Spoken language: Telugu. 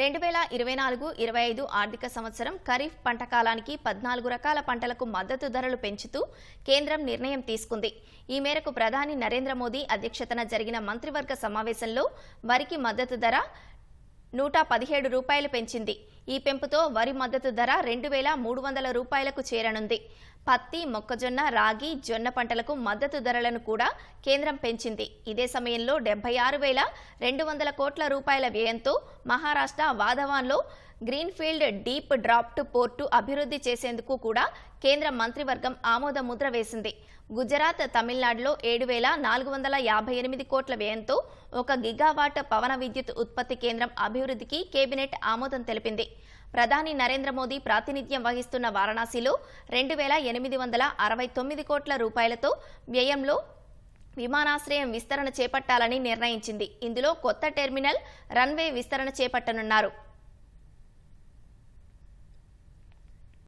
రెండు వేల ఇరవై నాలుగు ఇరవై ఐదు ఆర్థిక సంవత్సరం ఖరీఫ్ పంట కాలానికి పద్నాలుగు రకాల పంటలకు మద్దతు ధరలు పెంచుతూ కేంద్రం నిర్ణయం తీసుకుంది. ఈ మేరకు ప్రధాని నరేంద్ర మోదీ అధ్యక్షతన జరిగిన మంత్రివర్గ సమావేశంలో వరికి మద్దతు ధర నూట పదిహేడు రూపాయలు పెంచింది. ఈ పెంపుతో వరి మద్దతు ధర రెండు వేల మూడు వందల రూపాయలకు చేరనుంది. పత్తి మొక్కజొన్న రాగి జొన్న పంటలకు మద్దతు ధరలను కూడా కేంద్రం పెంచింది. ఇదే సమయంలో డెబ్బై ఆరు వేల రెండు వందల కోట్ల రూపాయల వ్యయంతో మహారాష్ట్ర వాధవాన్లో గ్రీన్ఫీల్డ్ డీప్ డ్రాఫ్ట్ పోర్టు అభివృద్ధి చేసేందుకు కూడా కేంద్ర మంత్రివర్గం ఆమోద ముద్ర వేసింది. గుజరాత్ తమిళనాడులో ఏడు వేల నాలుగు వందల యాభై ఎనిమిది కోట్ల వ్యయంతో ఒక గిగావాట్ పవన విద్యుత్ ఉత్పత్తి కేంద్రం అభివృద్ధికి కేబినెట్ ఆమోదం తెలిపింది. ప్రధాని నరేంద్ర మోదీ ప్రాతినిధ్యం వహిస్తున్న వారణాసిలో రెండు వేల ఎనిమిది వందల అరవై తొమ్మిది కోట్ల రూపాయలతో వ్యయంలో విమానాశ్రయం విస్తరణ చేపట్టాలని నిర్ణయించింది. ఇందులో కొత్త టెర్మినల్ రన్వే విస్తరణ చేపట్టనున్నారు.